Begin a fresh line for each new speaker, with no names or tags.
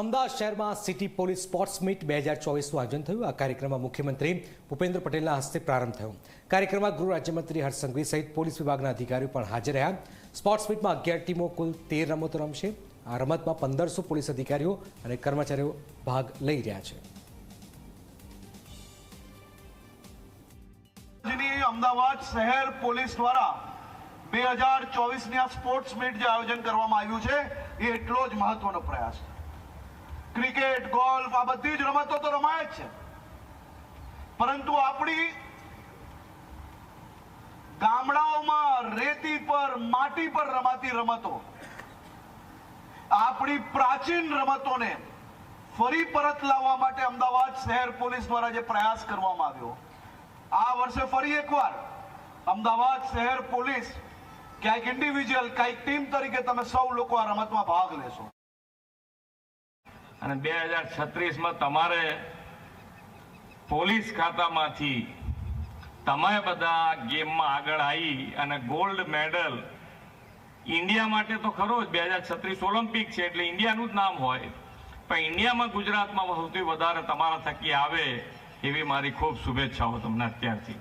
અમદાવાદ શહેરમાં city police sports meet બે હજાર ચોવીસનું આયોજન થયું. આ કાર્યક્રમમાં મુખ્યમંત્રી ભૂપેન્દ્ર પટેલના હસ્તે પ્રારંભ થયો. કાર્યક્રમમાં ગૃહ રાજ્યમંત્રી હર્ષ સહિત પોલીસ વિભાગના અધિકારીઓ પણ હાજર રહ્યા. સ્પોર્ટ્સ મીટમાં અગિયાર ટીમો કુલ તેર રમતો રમશે. આ રમતમાં પંદરસો પોલીસ અધિકારીઓ અને કર્મચારીઓ ભાગ લઈ રહ્યા છે.
અમદાવાદ શહેર પોલીસ દ્વારા બે હજાર ચોવીસની આ સ્પોર્ટ્સ મીટ જે આયોજન કરવામાં આવ્યું છે, એ એટલો જ મહત્વનો પ્રયાસ છે. ક્રિકેટ, ગોલ્ફ, આ બધી જ રમતો તો રમાય જ છે. પરંતુ આપણી ગામડાઓમાં રેતી પર, માટી પર રમાતી રમતો, આપણી પ્રાચીન રમતોને ફરી પરત લાવવા માટે અમદાવાદ શહેર પોલીસ દ્વારા જે પ્રયાસ કરવામાં આવ્યો, આ વર્ષે ફરી એકવાર અમદાવાદ શહેર પોલીસ ક્યાંક ઇન્ડિવિજ્યુઅલ ક્યાંક ટીમ તરીકે તમે સૌ લોકો આ રમતમાં ભાગ લેશો.
અને બે હજાર છત્રીસમાં તમારે પોલીસ ખાતામાંથી તમે બધા ગેમમાં આગળ આવી અને ગોલ્ડ મેડલ ઇન્ડિયા માટે તો ખરો જ, બે હજાર છત્રીસ ઓલિમ્પિક છે એટલે ઇન્ડિયાનું જ નામ હોય. પણ ઇન્ડિયામાં ગુજરાતમાં સૌથી વધારે તમારા થકી આવે એવી મારી ખૂબ શુભેચ્છાઓ તમને અત્યારથી.